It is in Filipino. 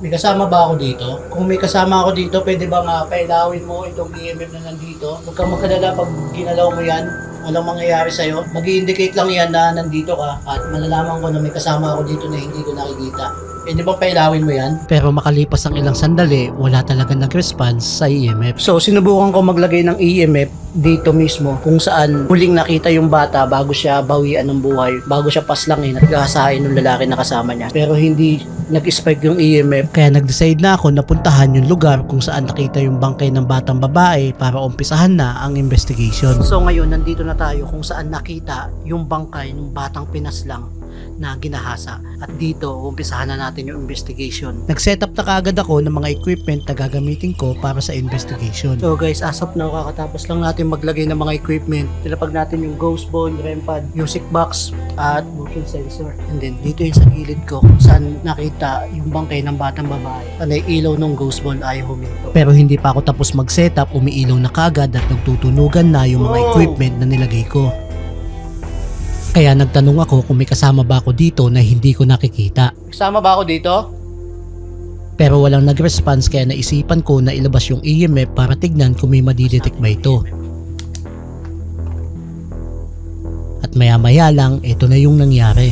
May kasama ba ako dito? Kung may kasama ako dito, pwede ba nga pailawin mo itong EMF na nandito? Huwag kang magkalala pag ginalaw mo yan. Walang mangyayari sa'yo. mag indicate lang yan na nandito ka at malalaman ko na may kasama ako dito na hindi ko nakikita. Pwede ba pailawin mo yan? Pero makalipas ang ilang sandali, wala talaga nag-response sa EMF. So, sinubukan ko maglagay ng EMF dito mismo kung saan huling nakita yung bata bago siya bawian ng buhay, bago siya paslangin at gasahin ng lalaki na kasama niya. Pero hindi nag-spike yung EMF. Kaya nag-decide na ako na puntahan yung lugar kung saan nakita yung bangkay ng batang babae para umpisahan na ang investigation. So ngayon, nandito na tayo kung saan nakita yung bangkay ng batang pinaslang na ginahasa. At dito, umpisahan na natin yung investigation. Nag-set up na kaagad ako ng mga equipment na gagamitin ko para sa investigation. So guys, as of now, kakatapos lang natin maglagay ng mga equipment. Nilapag natin yung ghost ball, REM pad, music box, at motion sensor. And then, dito yung sa gilid ko, kung saan nakita yung bangkay ng batang babae. Panay ilaw ng ghost ball ay huminto. Pero hindi pa ako tapos mag-setup, umiilaw na kagad at nagtutunugan na yung mga equipment na nilagay ko. Kaya nagtanong ako kung may kasama ba ako dito na hindi ko nakikita. Kasama ba ako dito? Pero walang nag-response kaya naisipan ko na ilabas yung EMF para tignan kung may madidetect ba ito. At maya maya lang, ito na yung nangyari.